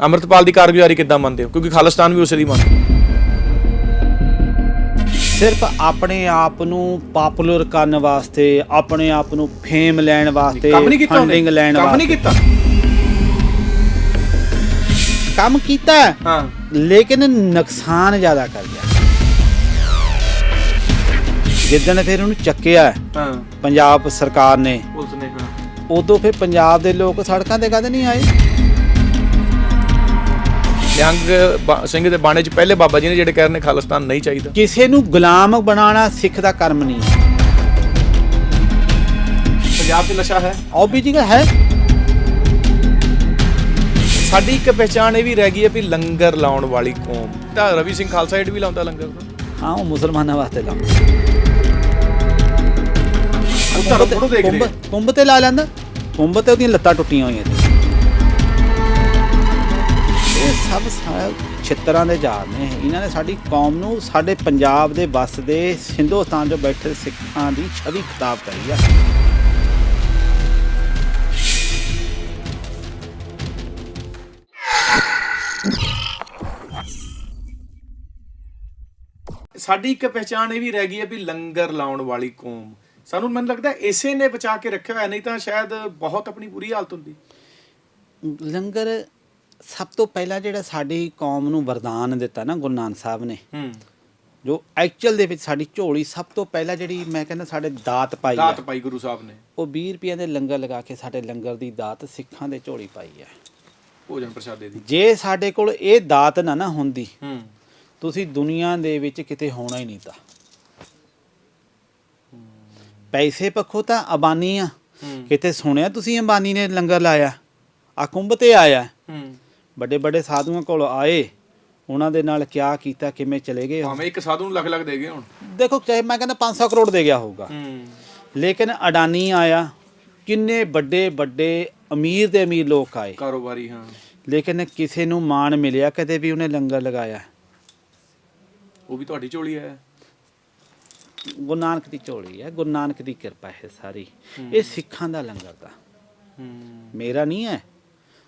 ਅੰਮ੍ਰਿਤਪਾਲ ਦੀ ਕਾਰਗੁਜ਼ਾਰੀ ਕਿੱਦਾਂ ਮੰਨਦੇ ਹੋ? ਕਿਉਂਕਿ ਖਾਲਿਸਤਾਨ ਵੀ ਉਸੇ ਦੀ ਮੰਨਦਾ ਸਿਰਫ ਆਪਣੇ ਆਪ ਨੂੰ ਪਪੂਲਰ ਕਰਨ ਵਾਸਤੇ ਆਪਣੇ ਆਪ ਨੂੰ ਫੇਮ ਲੈਣ ਵਾਸਤੇ ਕੰਮ ਨਹੀਂ ਕੀਤਾ ਉਹਨੇ? ਫੰਡਿੰਗ ਲੈਣ ਕੰਮ ਨਹੀਂ ਵਾਸਤੇ। ਕੀਤਾ? ਕੰਮ ਕੀਤਾ। ਹੈ, ਹਾਂ ਲੇਕਿਨ ਨੁਕਸਾਨ ਜ਼ਿਆਦਾ ਕਰ ਗਿਆ। ਜਿੱਦਣ ਫਿਰ ਉਹਨੂੰ ਚੱਕਿਆ ਹੈ, ਹਾਂ। ਪੰਜਾਬ ਸਰਕਾਰ ਨੇ ਪੁਲਿਸ ਨੇ ਹਾਂ। ਉਦੋਂ ਫਿਰ ਪੰਜਾਬ ਦੇ ਲੋਕ ਸੜਕਾਂ ਤੇ ਕਦੇ ਨਹੀਂ ਆਏ। ਨਿਹੰਗ ਸਿੰਘ ਦੇ ਬਾਣੇ 'ਚ ਪਹਿਲੇ ਬਾਬਾ ਜੀ ਨੇ ਜਿਹੜੇ ਕਹਿ ਰਹੇ ਨੇ ਖਾਲਿਸਤਾਨ ਨਹੀਂ ਚਾਹੀਦਾ। ਕਿਸੇ ਨੂੰ ਗੁਲਾਮ ਬਣਾਉਣਾ ਸਿੱਖ ਦਾ ਕਰਮ ਨਹੀਂ। ਪੰਜਾਬ 'ਚ ਨਸ਼ਾ ਹੈ? ਆਬਵੀਅਸਲੀ ਹੈ। ਸਾਡੀ ਇੱਕ ਪਹਿਚਾਣ ਇਹ ਵੀ ਰਹਿ ਗਈ ਹੈ ਵੀ ਲੰਗਰ ਲਾਉਣ ਵਾਲੀ ਕੌਮ। ਤਾਂ ਰਵੀ ਸਿੰਘ ਖਾਲਸਾ ਏਡ ਵੀ ਲਾਉਂਦਾ ਲੰਗਰ? ਦਾ ਹਾਂ ਉਹ ਮੁਸਲਮਾਨਾਂ ਵਾਸਤੇ ਲਾ ਉਹ ਧਰਮ ਫੋਟੋ ਦੇਖ ਰਹੇ ਕੁੰਭ ਕੁੰਭ ਤੇ ਲਾ ਲੈਂਦਾ। ਕੁੰਭ ਤੇ ਉਹਦੀਆਂ ਲੱਤਾਂ ਟੁੱਟੀਆਂ ਹੋਈਆਂ ਸੀ ਇਹ ਸਭ ਛਿੱਤਰਾਂ ਦੇ ਜਾਰ ਨੇ। ਇਹਨਾਂ ਨੇ ਸਾਡੀ ਕੌਮ ਨੂੰ ਸਾਡੇ ਪੰਜਾਬ ਦੇ ਵੱਸ ਦੇ ਹਿੰਦੁਸਤਾਨ 'ਚ ਬੈਠੇ ਸਿੱਖਾਂ ਦੀ ਛਵੀ ਖਰਾਬ ਕਰੀ ਆ। ਸਾਡੀ ਇੱਕ ਪਹਿਚਾਣ ਇਹ ਵੀ ਰਹਿ ਗਈ ਹੈ ਵੀ ਲੰਗਰ ਲਾਉਣ ਵਾਲੀ ਕੌਮ। ਸਾਨੂੰ ਮੈਨੂੰ ਲੱਗਦਾ ਇਸੇ ਨੇ ਬਚਾ ਕੇ ਰੱਖਿਆ ਹੋਇਆ ਨਹੀਂ ਤਾਂ ਸ਼ਾਇਦ ਬਹੁਤ ਆਪਣੀ ਬੁਰੀ ਹਾਲਤ ਹੁੰਦੀ। ਲੰਗਰ ਸਭ ਤੋਂ ਪਹਿਲਾਂ ਜਿਹੜਾ ਸਾਡੀ ਕੌਮ ਨੂੰ ਵਰਦਾਨ ਦਿੱਤਾ ਨਾ ਗੁਰੂ ਨਾਨਕ ਸਾਹਿਬ ਨੇ ਹੂੰ। ਜੋ ਐਕਚੁਅਲ ਦੇ ਵਿੱਚ ਸਾਡੀ ਝੋਲੀ ਸਭ ਤੋਂ ਪਹਿਲਾਂ ਜਿਹੜੀ ਮੈਂ ਕਹਿੰਦਾ ਸਾਡੇ ਦਾਤ ਪਾਈ ਦਾਤ ਪਾਈ ਗੁਰੂ ਸਾਹਿਬ ਨੇ। ਉਹ 20 ਰੁਪਈਆਂ ਦੇ ਲੰਗਰ ਲਗਾ ਕੇ ਸਾਡੇ ਲੰਗਰ ਦੀ ਦਾਤ ਸਿੱਖਾਂ ਦੇ ਝੋਲੀ ਪਾਈ ਹੈ। ਭੋਜਨ ਪ੍ਰਸ਼ਾਦੇ ਦੀ। ਜੇ ਸਾਡੇ ਕੋਲ ਇਹ ਦਾਤ ਨਾ ਨਾ ਹੁੰਦੀ ਹੂੰ। ਤੁਸੀਂ ਦੁਨੀਆ ਦੇ ਵਿੱਚ ਕਿਤੇ ਹੋਣਾ ਹੀ ਨਹੀਂ ਤਾਂ। ਪੈਸੇ ਪੱਖੋਂ ਤਾਂ ਅਬਾਨੀ ਆ। ਕਿਤੇ ਸੁਣਿਆ ਤੁਸੀਂ ਅੰਬਾਨੀ ਨੇ ਲੰਗਰ ਲਾਇਆ? ਆ ਕੁੰਭ ਤੇ ਆਇਆ। ਹੂੰ। ਵੱਡੇ ਵੱਡੇ ਸਾਧੂਆਂ ਕੋਲ ਆਏ ਉਹਨਾਂ ਦੇ ਨਾਲ ਕਿਆ ਕੀਤਾ ਕਿਵੇਂ ਚਲੇ ਗਏ। ਭਾਵੇਂ ਇੱਕ ਸਾਧੂ ਨੂੰ ਲੱਖ ਲੱਖ ਦੇ ਗਏ ਹੁਣ। ਦੇਖੋ ਚਾਹੇ ਮੈਂ ਕਹਿੰਦਾ 500 ਕਰੋੜ ਦੇ ਗਿਆ ਹੋਊਗਾ। ਹੂੰ। ਲੇਕਿਨ ਅਡਾਨੀ ਆਇਆ ਕਿੰਨੇ ਵੱਡੇ ਵੱਡੇ ਅਮੀਰ ਦੇ ਅਮੀਰ ਲੋਕ ਆਏ। ਕਾਰੋਬਾਰੀ ਹਾਂ। ਲੇਕਿਨ ਕਿਸੇ ਨੂੰ ਮਾਣ ਮਿਲਿਆ ਕਦੇ ਵੀ ਉਹਨੇ ਲੰਗਰ ਲਗਾਇਆ। ਉਹ ਵੀ ਤੁਹਾਡੀ ਝੋਲੀ ਹੈ। ਗੁਰੂ ਨਾਨਕ ਦੀ ਝੋਲੀ ਹੈ ਗੁਰੂ ਨਾਨਕ ਦੀ ਕਿਰਪਾ ਹੈ ਸਾਰੀ। ਇਹ ਸਿੱਖਾਂ ਦਾ ਲੰਗਰ ਦਾ। ਹੂੰ। ਮੇਰਾ ਨਹੀਂ ਹੈ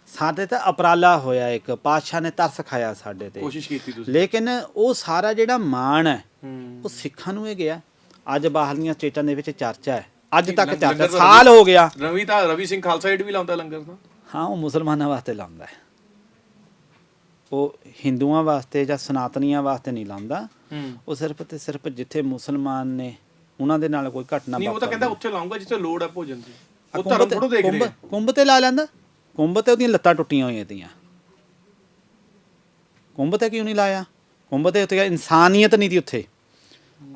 ਸਾਡੇ ਤਾਂ ਅਪਰਾਲਾ ਹੋਇਆ ਇੱਕ ਪਾਤਸ਼ਾਹ ਨੇ ਤਰਸ ਖਾਇਆ ਸਾਡੇ ਤੇ। ਕੋਸ਼ਿਸ਼ ਕੀਤੀ ਤੁਸੀਂ। ਲੇਕਿਨ ਉਹ ਸਾਰਾ ਜਿਹੜਾ ਮਾਣ ਹੈ ਉਹ ਸਿੱਖਾਂ ਨੂੰ ਇਹ ਗਿਆ। ਅੱਜ ਬਾਹਰਲੀਆਂ ਸਟੇਟਾਂ ਦੇ ਵਿੱਚ ਚਰਚਾ ਹੈ। ਅੱਜ ਤੱਕ ਚਰਚਾ ਸਾਲ ਹੋ ਗਿਆ। ਰਵੀ ਤਾਂ ਰਵੀ ਸਿੰਘ ਖਾਲਸਾ ਏਡ ਵੀ ਲਾਉਂਦਾ ਲੰਗਰ ਦਾ ਹਾਂ ਉਹ ਮੁਸਲਮਾਨਾਂ ਵਾਸਤੇ ਲਾਉਂਦਾ ਹੈ। ਉਹ ਹਿੰਦੂਆਂ ਵਾਸਤੇ ਜਾਂ ਸਨਾਤਨੀਆਂ ਵਾਸਤੇ ਨਹੀਂ ਲਾਉਂਦਾ। ਉਹ ਸਿਰਫ ਤੇ ਸਿਰਫ ਜਿੱਥੇ ਮੁਸਲਮਾਨ ਨੇ ਉਹਨਾਂ ਦੇ ਨਾਲ ਕੋਈ ਘਟਨਾ ਨਹੀਂ ਉਹ ਤਾਂ ਕਹਿੰਦਾ ਉੱਥੇ ਲਾਉਂਗਾ ਜਿੱਥੇ ਲੋੜ ਹੈ ਭੋਜਨ ਦੀ। ਉਹ ਧਰਮ ਤੇ- ਫੋਟੋ ਦੇਖ ਰਹੇ ਕੁੰਭ ਤੇ ਲਾ ਲੈਂਦਾ? ਕੁੰਭ ਤੇ ਉਹਦੀਆਂ ਲੱਤਾਂ ਟੁੱਟੀਆਂ ਹੋਈਆਂ ਤੀਆਂ। ਕੁੰਭ ਤੇ ਕਿਉਂ ਨਹੀਂ ਲਾਇਆ? ਕੁੰਭ ਤੇ ਉੱਤੇ ਇਨਸਾਨੀਅਤ ਨਹੀਂ ਦੀ ਉੱਥੇ।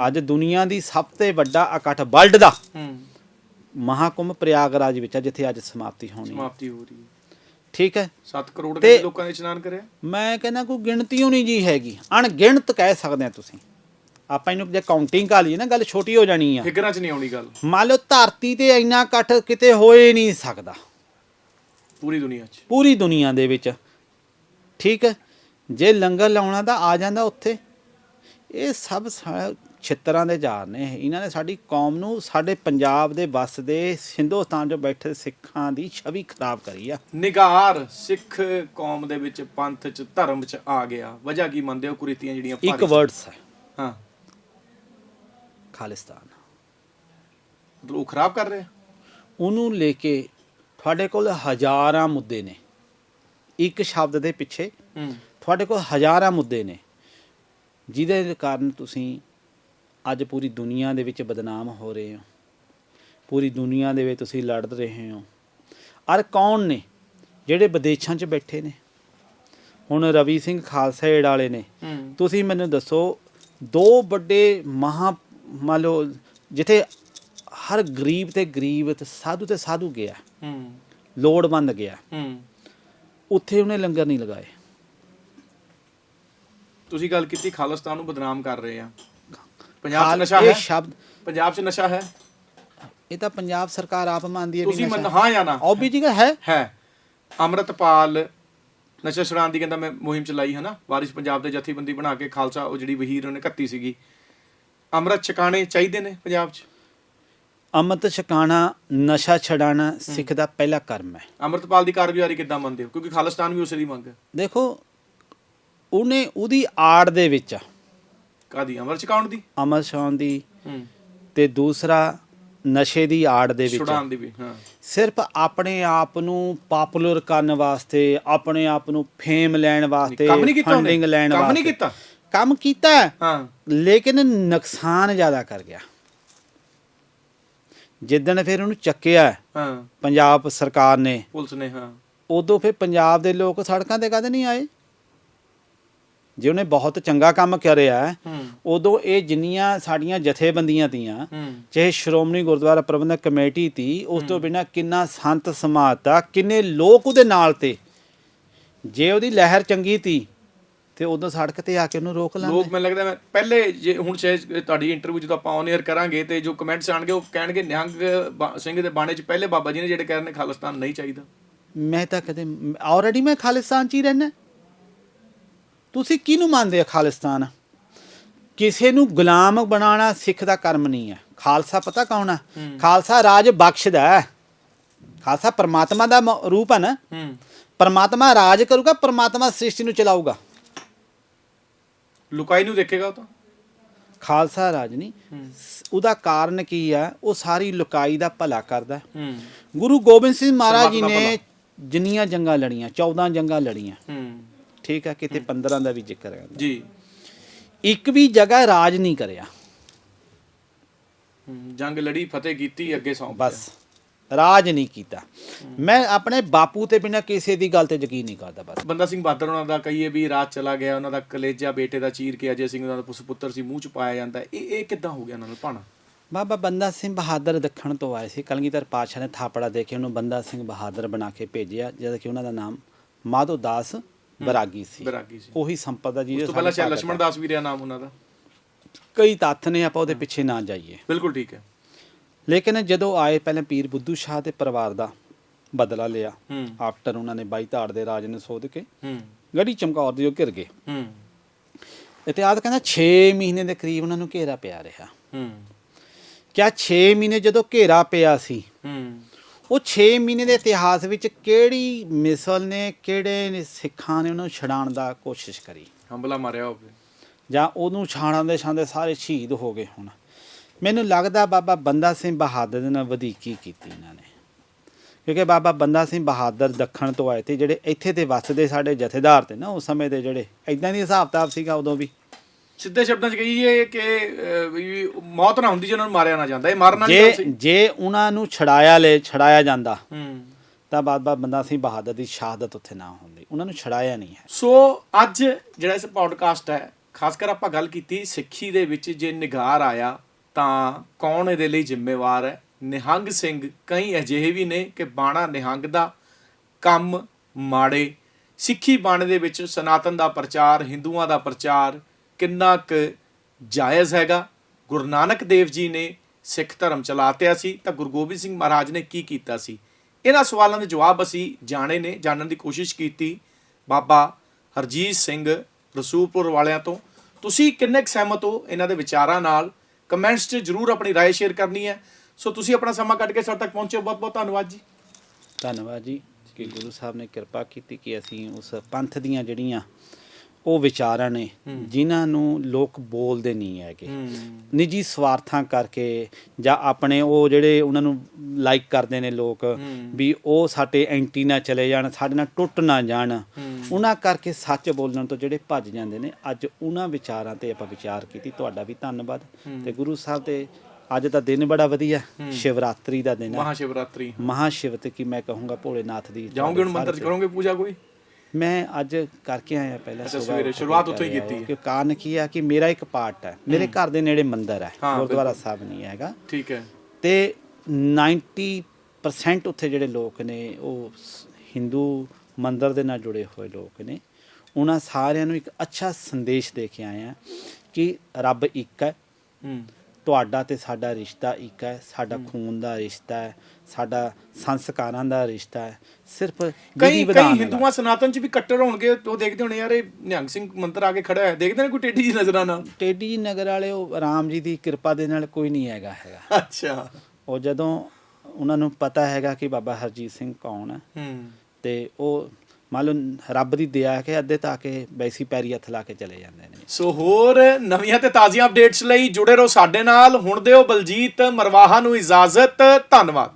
ਅੱਜ ਦੁਨੀਆ ਦੀ ਸਭ ਤੋਂ ਵੱਡਾ ਇਕੱਠ ਵਰਲਡ ਦਾ। ਮਹਾਕੁੰਭ ਪ੍ਰਯਾਗਰਾਜ ਵਿੱਚ ਹੈ ਜਿੱਥੇ ਅੱਜ ਸਮਾਪਤੀ ਹੋਣੀ ਹੈ। ਸਮਾਪਤੀ ਹੋ ਰਹੀ ਹੈ। ਠੀਕ ਹੈ? 7 ਕਰੋੜ ਦੇ ਲੋਕਾਂ ਨੇ ਇਸ਼ਨਾਨ ਕਰਿਆ? ਮੈਂ ਕਹਿੰਦਾ ਕੋਈ ਗਿਣਤੀ ਹੋਣੀ ਜੀ ਹੈਗੀ। ਅਣਗਿਣਤ ਕਹਿ ਸਕਦੇ ਆ ਤੁਸੀਂ। ਆਪਾਂ ਇਹਨੂੰ ਜੇ ਕਾਊਂਟਿੰਗ ਕਰ ਲਈਏ ਨਾ ਗੱਲ ਛੋਟੀ ਹੋ ਜਾਣੀ ਆ। ਫਿਕਰਾਂ 'ਚ ਨਹੀਂ ਆਉਣੀ ਗੱਲ। ਮੰਨ ਲਓ ਧਰਤੀ ਤੇ ਇੰਨਾ ਇਕੱਠ ਕਿਤੇ ਹੋਏ ਨਹੀਂ ਸਕਦਾ। ਪੂਰੀ ਦੁਨੀਆ 'ਚ। ਪੂਰੀ ਦੁਨੀਆ ਦੇ ਵਿੱਚ। ਠੀਕ ਹੈ? ਜੇ ਲੰਗਰ ਲਾਉਣਾ ਤਾਂ ਆ ਜਾਂਦਾ ਉੱਥੇ। ਇਹ ਸਭ ਛਿੱਤਰਾਂ ਦੇ ਜਾਰ ਨੇ। ਇਹਨਾਂ ਨੇ ਸਾਡੀ ਕੌਮ ਨੂੰ ਸਾਡੇ ਪੰਜਾਬ ਦੇ ਵੱਸ ਦੇ ਹਿੰਦੁਸਤਾਨ 'ਚ ਬੈਠੇ ਸਿੱਖਾਂ ਦੀ ਛਵੀ ਖਰਾਬ ਕਰੀ ਆ। ਨਿਗਾਰ ਸਿੱਖ ਕੌਮ ਦੇ ਵਿੱਚ ਪੰਥ 'ਚ ਧਰਮ 'ਚ ਆ ਗਿਆ। ਵਜ੍ਹਾ ਕੀ ਮੰਨਦੇ ਹੋ ਕੁਰੀਤੀਆਂ ਜਿਹੜੀਆਂ ਇੱਕ ਵਰਡਸ ਹੈ ਹਾਂ। ਖਾਲਿਸਤਾਨ। ਉਹ ਖਰਾਬ ਕਰ ਰਿਹਾ? ਉਹਨੂੰ ਲੈ ਕੇ ਤੁਹਾਡੇ ਕੋਲ ਹਜ਼ਾਰਾਂ ਮੁੱਦੇ ਨੇ। ਇੱਕ ਸ਼ਬਦ ਦੇ ਪਿੱਛੇ ਤੁਹਾਡੇ ਕੋਲ ਹਜ਼ਾਰਾਂ ਮੁੱਦੇ ਨੇ। ਜਿਹਦੇ ਕਾਰਨ ਤੁਸੀਂ ਅੱਜ ਪੂਰੀ ਦੁਨੀਆ ਦੇ ਵਿੱਚ ਬਦਨਾਮ ਹੋ ਰਹੇ ਹੋ। ਪੂਰੀ ਦੁਨੀਆ ਦੇ ਵਿੱਚ ਤੁਸੀਂ ਲੜ ਰਹੇ ਹੋ। ਅਰ ਕੌਣ ਨੇ ਜਿਹੜੇ ਵਿਦੇਸ਼ਾਂ 'ਚ ਬੈਠੇ ਨੇ? ਹੁਣ ਰਵੀ ਸਿੰਘ ਖਾਲਸਾ ਏਡ ਵਾਲੇ ਨੇ। ਤੁਸੀਂ ਮੈਨੂੰ ਦੱਸੋ ਦੋ ਵੱਡੇ ਮਹਾ ਮੰਨ ਲਓ ਜਿੱਥੇ ਹਰ ਗਰੀਬ ਤੇ ਗਰੀਬ ਤੇ ਸਾਧੂ ਤੇ ਸਾਧੂ ਗਿਆ। ਹੂੰ। ਲੋੜਵੰਦ ਗਿਆ। ਹੂੰ। ਉੱਥੇ ਉਹਨੇ ਲੰਗਰ ਨਹੀਂ ਲਗਾਏ। ਤੁਸੀਂ ਗੱਲ ਕੀਤੀ ਖਾਲਿਸਤਾਨ ਨੂੰ ਬਦਨਾਮ ਕਰ ਰਹੇ ਆ। ਪੰਜਾਬ 'ਚ ਨਸ਼ਾ ਇਹ ਹੈ? ਸ਼ਬਦ ਪੰਜਾਬ 'ਚ ਨਸ਼ਾ ਹੈ? ਇਹ ਤਾਂ ਪੰਜਾਬ ਸਰਕਾਰ ਆਪ ਮੰਨਦੀ ਹੈ ਤੁਸੀਂ ਮੰਨ ਹਾਂ ਜਾਂ ਨਾ? ਆਬਵੀਅਸਲੀ ਹੈ। ਹੈ। ਅੰਮ੍ਰਿਤਪਾਲ ਨਸ਼ਾ ਛੁਡਾਉਣ ਦੀ ਕਹਿੰਦਾ ਮੈਂ ਮੁਹਿੰਮ ਚਲਾਈ ਹੈ ਨਾ ਵਾਰਿਸ ਪੰਜਾਬ ਦੇ ਜਥੇਬੰਦੀ ਬਣਾ ਕੇ ਖਾਲਸਾ ਉਹ ਜਿਹੜੀ ਵਹੀਰ ਉਹਨੇ ਕੱਤੀ ਸੀਗੀ। ਅੰਮ੍ਰਿਤ ਛਕਾਣੇ ਚਾਹੀਦੇ ਨੇ ਪੰਜਾਬ 'ਚ? ਅੰਮ੍ਰਿਤ ਛਕਾਣਾ ਨਸ਼ਾ ਛਡਾਣਾ ਸਿੱਖ ਦਾ ਪਹਿਲਾ ਕਰਮ ਹੈ। ਅੰਮ੍ਰਿਤਪਾਲ ਦੀ ਕਾਰਗੁਜ਼ਾਰੀ ਕਿੱਦਾਂ ਮੰਨਦੇ ਹੋ? ਕਿਉਂਕਿ ਖਾਲਿਸਤਾਨ ਵੀ ਉਸੇ ਦੀ ਮੰਗ ਹੈ। ਦੇਖੋ ਉਹਨੇ ਉਹਦੀ ਆੜ ਦੇ ਵਿੱਚ ਕਾਦੀ ਅੰਮ੍ਰਿਤ ਛਕਾਉਣ ਦੀ? ਅਮਰ ਸ਼ਾਨ ਦੀ ਹੂੰ। ਤੇ ਦੂਸਰਾ ਨਸ਼ੇ ਦੀ ਆੜ ਦੇ ਵਿੱਚ ਛੁਡਾਉਣ ਦੀ ਵੀ ਹਾਂ। ਸਿਰਫ ਆਪਣੇ ਆਪ ਨੂੰ ਪਾਪੂਲਰ ਕਰਨ ਵਾਸਤੇ ਆਪਣੇ ਆਪ ਨੂੰ ਫੇਮ ਲੈਣ ਵਾਸਤੇ ਕੰਮ ਫੰਡਿੰਗ ਲੈਣ ਕੰਮ ਵਾਸਤੇ। ਨਹੀਂ ਕੀਤਾ? ਕੰਮ ਕੀਤਾ। ਹਾਂ। ਲੇਕਿਨ ਨੁਕਸਾਨ ਜ਼ਿਆਦਾ ਕਰ ਗਿਆ। ਜਿੱਦਣ ਫਿਰ ਉਹਨੂੰ ਚੱਕਿਆ ਹੈ, ਪੰਜਾਬ ਸਰਕਾਰ ਨੇ ਪੁਲਿਸ ਨੇ ਹਾਂ। ਉਦੋਂ ਫਿਰ ਪੰਜਾਬ ਦੇ ਲੋਕ ਸੜਕਾਂ ਤੇ ਕਦੇ ਨਹੀਂ ਆਏ। ਜੇ ਉਹਨੇ ਬਹੁਤ ਚੰਗਾ ਕੰਮ ਕਰਿਆ ਉਦੋਂ ਇਹ ਜਿੰਨੀਆਂ ਸਾਡੀਆਂ ਜਥੇਬੰਦੀਆਂ ਤੀਆਂ ਚਾਹੇ ਸ਼੍ਰੋਮਣੀ ਗੁਰਦੁਆਰਾ ਪ੍ਰਬੰਧਕ ਕਮੇਟੀ ਤੀ ਉਸ ਤੋਂ ਬਿਨਾ ਕਿੰਨਾ ਸੰਤ ਸਮਾਜ ਦਾ ਕਿੰਨੇ ਲੋਕ ਉਹਦੇ ਨਾਲ ਤੇ। ਜੇ ਉਹਦੀ ਲਹਿਰ ਚੰਗੀ ਤੀ ਤੇ ਉਦੋਂ ਸੜਕ ਤੇ ਆ ਕੇ ਉਹਨੂੰ ਰੋਕ ਲੋਕ ਲਾਂਗੇ ਮੈਨੂੰ ਲੱਗਦਾ ਮੈਂ ਪਹਿਲੇ ਜੇ ਹੁਣ ਸ਼ਾਇਦ ਤੁਹਾਡੀ ਇੰਟਰਵਿਊ ਜਦੋਂ ਆਪਾਂ ਔਨ 에ਅਰ ਕਰਾਂਗੇ ਤੇ ਜੋ ਕਮੈਂਟਸ ਆਣਗੇ ਉਹ ਕਹਿਣਗੇ ਨਿਹੰਗ ਸਿੰਘ ਦੇ ਬਾਣੇ 'ਚ ਪਹਿਲੇ ਬਾਬਾ ਜੀ ਨੇ ਜਿਹੜੇ ਕਹਿ ਰਹੇ ਨੇ ਖਾਲਿਸਤਾਨ ਨਹੀਂ ਚਾਹੀਦਾ। ਮੈਂ ਤਾਂ ਕਦੇ ਆਲਰੇਡੀ ਮੈਂ ਖਾਲਿਸਤਾਨ ਚ ਹੀ ਰਹਿਣਾ ਤੁਸੀਂ ਕਿਹਨੂੰ ਮੰਨਦੇ ਆ ਖਾਲਿਸਤਾਨ? ਕਿਸੇ ਨੂੰ ਗੁਲਾਮ ਬਣਾਉਣਾ ਸਿੱਖ ਦਾ ਕਰਮ ਨਹੀਂ ਹੈ। ਖਾਲਸਾ ਪਤਾ ਕੌਣ ਹੂੰ। ਖਾਲਸਾ ਰਾਜ ਬਖਸ਼ਦਾ ਹੈ। ਖਾਲਸਾ ਪਰਮਾਤਮਾ ਦਾ ਰੂਪ ਹੈ ਨਾ। ਪਰਮਾਤਮਾ ਰਾਜ ਕਰੂਗਾ ਪਰਮਾਤਮਾ ਸ੍ਰਿਸ਼ਟੀ ਨੂੰ ਚਲਾਊਗਾ। ਲੁਕਾਈ ਨੂੰ ਦੇਖੇਗਾ ਉਹ ਤਾਂ? ਖਾਲਸਾ ਰਾਜ ਨਹੀਂ। ਉਹਦਾ ਕਾਰਨ ਕੀ ਆ? ਉਹ ਸਾਰੀ ਲੁਕਾਈ ਦਾ ਭਲਾ ਕਰਦਾ। ਗੁਰੂ ਗੋਬਿੰਦ ਸਿੰਘ ਮਹਾਰਾਜ ਜੀ ਨੇ ਜਿੰਨੀਆਂ ਜੰਗਾਂ ਲੜੀਆਂ 14 ਜੰਗਾਂ ਲੜੀਆਂ। ਠੀਕ ਹੈ ਕਿਤੇ 15 ਦਾ ਵੀ ਜ਼ਿਕਰ ਹੈ ਜੀ। ਇੱਕ ਵੀ ਜਗ੍ਹਾ ਰਾਜ ਨਹੀਂ ਕਰਿਆ। ਜੰਗ ਲੜੀ ਫਤਿਹ ਕੀਤੀ ਅੱਗੇ ਸੌਂਪ ਬਸ। ਰਾਜ ਨਹੀਂ ਕੀਤਾ। ਮੈਂ ਆਪਣੇ ਬਾਪੂ ਤੇ ਬਿਨਾ ਕਿਸੇ ਦੀ ਗੱਲ ਤੇ ਯਕੀਨ ਨਹੀਂ ਕਰਦਾ ਬਸ। ਬੰਦਾ ਸਿੰਘ ਬਹਾਦਰ ਉਹਨਾਂ ਦਾ ਕਹੀਏ ਵੀ ਰਾਤ ਚਲਾ ਗਿਆ ਉਹਨਾਂ ਦਾ ਕਲੇਜਾ ਬੇਟੇ ਦਾ ਚੀਰ ਕੇ ਅਜੇ ਸਿੰਘ ਉਹਨਾਂ ਦਾ ਪੁੱਤਰ ਸੀ ਮੂੰਹ ਚ ਪਾਇਆ ਜਾਂਦਾ। ਇਹ ਇਹ ਕਿੱਦਾਂ ਹੋ ਗਿਆ ਉਹਨਾਂ ਨਾਲ ਭਾਣਾ? ਬਾਬਾ ਬੰਦਾ ਸਿੰਘ ਬਹਾਦਰ ਦੱਖਣ ਤੋਂ ਆਏ ਸੀ। ਕਲਗੀਧਰ ਪਾਤਸ਼ਾਹ ਨੇ ਥਾਪੜਾ ਦੇ ਕੇ ਉਹਨੂੰ ਬੰਦਾ ਸਿੰਘ ਬਹਾਦਰ ਬਣਾ ਕੇ ਭੇਜਿਆ ਜਦ ਕਿ ਉਹਨਾਂ ਦਾ ਨਾਮ ਮਾਧੋ ਦਾਸ ਬਰਾਗੀ ਸੀ। ਬਰਾਗੀ ਸੀ। ਉਹੀ ਸੰਪਦਾ ਜੀ ਉਸ ਤੋਂ ਪਹਿਲਾਂ ਸ਼ਾਇਦ ਲక్ష్మణ ਦਾਸ ਵੀ ਰਿਹਾ ਨਾਮ ਉਹਨਾਂ ਦਾ। ਕਈ ਤੱਥ ਨੇ ਆਪਾਂ ਉਹਦੇ ਪਿੱਛੇ ਨਾ ਜਾਈਏ। ਬਿਲਕੁਲ ਠੀਕ ਹੈ। ਲੇਕਿਨ ਜਦੋਂ ਆਏ ਪਹਿਲਾਂ ਪੀਰ ਬੁੱਧੂ ਸ਼ਾਹ ਦੇ ਪਰਿਵਾਰ ਦਾ ਬਦਲਾ ਲਿਆ ਆਫਟਰ ਉਹਨਾਂ ਨੇ ਬਾਈ ਧਾੜ ਦੇ ਰਾਜ ਨੂੰ ਸੋਧ ਕੇ ਗੜੀ ਚਮਕੌਰ ਦੇ ਉਹ ਘਿਰ ਗਏ। ਇਤਿਹਾਸ ਕਹਿੰਦਾ 6 ਮਹੀਨੇ ਦੇ ਕਰੀਬ ਉਹਨਾਂ ਨੂੰ ਘੇਰਾ ਪਿਆ ਰਿਹਾ। ਕਿਆ 6 ਮਹੀਨੇ ਜਦੋਂ ਘੇਰਾ ਪਿਆ ਸੀ? ਉਹ 6 ਮਹੀਨੇ ਦੇ ਇਤਿਹਾਸ ਵਿੱਚ ਕਿਹੜੀ ਮਿਸਲ ਨੇ ਕਿਹੜੇ ਨੇ ਸਿੱਖਾਂ ਨੇ ਉਹਨੂੰ ਛਡਾਉਣ ਦਾ ਕੋਸ਼ਿਸ਼ ਕਰੀ? ਹੰਬਲਾ ਮਾਰਿਆ ਹੋਵੇ। ਜਾਂ ਉਹਨੂੰ ਛਾਣਾਂ ਦੇ ਛਾਂਦੇ ਸਾਰੇ ਸ਼ਹੀਦ ਹੋ ਗਏ ਹੁਣ। ਮੈਨੂੰ ਲੱਗਦਾ ਬਾਬਾ ਬੰਦਾ ਸਿੰਘ ਬਹਾਦਰ ਦੇ ਨਾਲ ਵਧੀਕੀ ਕੀਤੀ ਇਹਨਾਂ ਨੇ। ਕਿਉਂਕਿ ਬਾਬਾ ਬੰਦਾ ਸਿੰਘ ਬਹਾਦਰ ਦੱਖਣ ਤੋਂ ਆਏ ਤੇ ਜਿਹੜੇ ਇੱਥੇ ਤੇ ਵੱਸਦੇ ਸਾਡੇ ਜਥੇਦਾਰ ਤੇ ਨਾ ਉਸ ਸਮੇਂ ਦੇ ਜਿਹੜੇ ਇਦਾਂ ਦੀ ਹਿਸਾਬ ਕਿਤਾਬ ਸੀਗਾ ਉਦੋਂ ਵੀ। ਸਿੱਧੇ ਸ਼ਬਦਾਂ 'ਚ ਕਹੀਏ ਕਿ ਵੀ ਮੌਤ ਨਾ ਹੁੰਦੀ ਜੇ ਉਹਨਾਂ ਨੂੰ ਮਾਰਿਆ ਨਾ ਜਾਂਦਾ ਇਹ ਮਾਰਨ ਜੇ ਸੀ। ਜੇ ਉਹਨਾਂ ਨੂੰ ਛੜਾਇਆ ਲੈ ਛੜਾਇਆ ਜਾਂਦਾ ਹੂੰ। ਤਾਂ ਬਾਬਾ ਬੰਦਾ ਸਿੰਘ ਬਹਾਦਰ ਦੀ ਸ਼ਹਾਦਤ ਉੱਥੇ ਨਾ ਹੁੰਦੀ ਉਹਨਾਂ ਨੂੰ ਛੜਾਇਆ ਨਹੀਂ ਹੈ। ਸੋ ਅੱਜ ਜਿਹੜਾ ਇਸ ਪੌਡਕਾਸਟ ਹੈ ਖਾਸ ਕਰ ਆਪਾਂ ਗੱਲ ਕੀਤੀ ਸਿੱਖੀ ਦੇ ਵਿੱਚ ਜੇ ਨਿਗਾਰ ਆਇਆ ਤਾਂ ਕੌਣ ਇਹਦੇ ਲਈ ਜ਼ਿੰਮੇਵਾਰ ਹੈ? ਨਿਹੰਗ ਸਿੰਘ, ਕਈ ਅਜਿਹੇ ਵੀ ਨੇ ਕਿ ਬਾਣਾ ਨਿਹੰਗ ਦਾ ਕੰਮ ਮਾੜੇ। ਸਿੱਖੀ ਬਾਣੇ ਦੇ ਵਿੱਚ ਸਨਾਤਨ ਦਾ ਪ੍ਰਚਾਰ, ਹਿੰਦੂਆਂ ਦਾ ਪ੍ਰਚਾਰ ਕਿੰਨਾ ਕੁ ਜਾਇਜ਼ ਹੈਗਾ? ਗੁਰੂ ਨਾਨਕ ਦੇਵ ਜੀ ਨੇ ਸਿੱਖ ਧਰਮ ਚਲਾਤਿਆ ਸੀ ਤਾਂ ਗੁਰੂ ਗੋਬਿੰਦ ਸਿੰਘ ਮਹਾਰਾਜ ਨੇ ਕੀ ਕੀਤਾ ਸੀ? ਇਹਨਾਂ ਸਵਾਲਾਂ ਦੇ ਜਵਾਬ ਅਸੀਂ ਜਾਣੇ ਨੇ, ਜਾਣਨ ਦੀ ਕੋਸ਼ਿਸ਼ ਕੀਤੀ। ਬਾਬਾ ਹਰਜੀਤ ਸਿੰਘ ਰਸੂਲਪੁਰ ਵਾਲਿਆਂ ਤੋਂ। ਤੁਸੀਂ ਕਿੰਨੇ ਕੁ ਸਹਿਮਤ ਹੋ ਇਹਨਾਂ ਦੇ ਵਿਚਾਰਾਂ ਨਾਲ? ਕਮੈਂਟਸ 'ਚ ਜਰੂਰ ਆਪਣੀ رائے ਸ਼ੇਅਰ ਕਰਨੀ ਹੈ ਸੋ ਤੁਸੀਂ ਆਪਣਾ ਸਮਾਂ ਕੱਢ ਕੇ ਸਾਡੇ ਤੱਕ ਪਹੁੰਚੇ ਬਹੁਤ ਬਹੁਤ ਧੰਨਵਾਦ ਜੀ ਧੰਨਵਾਦ ਜੀ ਕਿ ਗੁਰੂ ਸਾਹਿਬ ਨੇ ਕਿਰਪਾ ਕੀਤੀ ਕਿ ਅਸੀਂ ਉਸ ਪੰਥ ਦੀਆਂ ਜਿਹੜੀਆਂ ਉਹ ਵਿਚਾਰਾਂ ਨੇ ਜਿਨ੍ਹਾਂ ਨੂੰ ਲੋਕ ਬੋਲਦੇ ਨਹੀਂ ਹੈਗੇ ਨਿੱਜੀ ਸਵਾਰਥਾਂ ਕਰਕੇ ਜਾਂ ਆਪਣੇ ਉਹ ਜਿਹੜੇ ਉਹਨਾਂ ਨੂੰ ਲਾਈਕ ਕਰਦੇ ਨੇ ਲੋਕ ਵੀ ਉਹ ਸਾਡੇ ਐਂਟੀ ਨਾ ਚਲੇ ਜਾਣ ਸਾਡੇ ਨਾਲ ਟੁੱਟ ਨਾ ਜਾਣ ਉਹਨਾਂ ਕਰਕੇ ਸੱਚ ਬੋਲਣ ਤੋਂ ਜਿਹੜੇ ਭੱਜ ਜਾਂਦੇ ਨੇ ਅੱਜ ਉਹਨਾਂ ਵਿਚਾਰਾਂ ਤੇ ਆਪਾਂ ਵਿਚਾਰ ਕੀਤੀ। ਤੁਹਾਡਾ ਵੀ ਧੰਨਵਾਦ। ਤੇ ਗੁਰੂ ਸਾਹਿਬ ਦੇ ਅੱਜ ਦਾ ਦਿਨ ਬੜਾ ਵਧੀਆ। ਸ਼ਿਵਰਾਤਰੀ ਦਾ ਦਿਨ ਹੈ। ਮਹਾ ਸ਼ਿਵਰਾਤਰੀ ਮਹਾ ਸ਼ਿਵਰਾਤਰੀ ਮੈਂ ਕਹੂੰਗਾ ਭੋਲੇਨਾਥ ਦੀ ਜਾਓਗੇ ਹੁਣ ਮੰਦਰ 'ਚ ਕਰੋਗੇ ਪੂਜਾ ਕੋਈ? ਮੈਂ ਅੱਜ ਕਰਕੇ ਆਇਆ ਪਹਿਲਾਂ ਸਵੇਰੇ, ਕੇ ਸ਼ੁਰੂਆਤ ਉੱਥੋਂ ਹੀ ਕੀਤੀ ਹੈ। ਕਿ ਕਾਰਨ ਕੀ ਆ ਕਿ ਮੇਰਾ ਇੱਕ ਪਾਰਟ ਹੈ। ਮੇਰੇ ਘਰ ਦੇ ਨੇੜੇ ਮੰਦਿਰ ਹੈ। ਗੁਰਦੁਆਰਾ ਸਾਹਿਬ ਨਹੀਂ ਹੈਗਾ। ਠੀਕ ਹੈ। ਤੇ 90% ਉੱਥੇ ਜਿਹੜੇ ਲੋਕ ਨੇ ਉਹ ਹਿੰਦੂ ਮੰਦਿਰ ਦੇ ਨਾਲ ਜੁੜੇ ਹੋਏ ਲੋਕ ਨੇ। ਉਹਨਾਂ ਸਾਰਿਆਂ ਨੂੰ ਇੱਕ ਅੱਛਾ ਸੰਦੇਸ਼ ਦੇ ਕੇ ਆਏ ਆ ਕਿ ਰੱਬ ਇੱਕ ਹੈ। ਤੁਹਾਡਾ ਤੇ ਸਾਡਾ ਰਿਸ਼ਤਾ ਇੱਕ ਹੈ। ਸਾਡਾ ਖੂਨ ਦਾ ਰਿਸ਼ਤਾ ਹੈ। ਸਾਡਾ ਸੰਸਕਾਰਾਂ ਦਾ ਰਿਸ਼ਤਾ ਹੈ। ਸਿਰਫ ਕਈ ਕਈ। ਹਿੰਦੂਆਂ ਸਨਾਤਨ 'ਚ ਵੀ ਕੱਟੜ ਹੋਣਗੇ। ਉਹ ਦੇਖਦੇ ਹੋਣੇ ਯਾਰ ਇਹ ਨਿਹੰਗ ਸਿੰਘ ਮੰਦਰ ਆ ਕੇ ਖੜਾ ਹੈ। ਦੇਖਦੇ ਨੇ ਕੋਈ ਟੇਢੀ ਜੀ ਨਜ਼ਰਾਂ ਨਾਲ? ਟੇਡੀ ਨਗਰ ਵਾਲੇ ਉਹ ਰਾਮ ਜੀ ਦੀ ਕਿਰਪਾ ਦੇ ਨਾਲ ਕੋਈ ਨਹੀਂ ਹੈਗਾ ਹੈਗਾ। ਅੱਛਾ। ਉਹ ਜਦੋਂ ਉਹਨਾਂ ਨੂੰ ਪਤਾ ਹੈਗਾ ਕਿ ਬਾਬਾ ਹਰਜੀਤ ਸਿੰਘ ਕੌਣ ਹੈ। ਹੂੰ। ਤੇ ਉਹ ਮੰਨ ਲਓ ਰੱਬ ਦੀ ਦਇਆ ਕਿ ਅੱਧੇ ਤਾਂ ਆ ਕੇ ਬੈਸੀ ਪੈਰੀ ਹੱਥ ਲਾ ਕੇ ਚਲੇ ਜਾਂਦੇ ਨੇ। ਸੋ ਹੋਰ ਨਵੀਆਂ ਤੇ ਤਾਜ਼ੀਆਂ ਅਪਡੇਟਸ ਲਈ ਜੁੜੇ ਰਹੋ ਸਾਡੇ ਨਾਲ। ਹੁਣ ਦਿਓ ਬਲਜੀਤ ਮਰਵਾਹਾ ਨੂੰ ਇਜਾਜ਼ਤ। ਧੰਨਵਾਦ।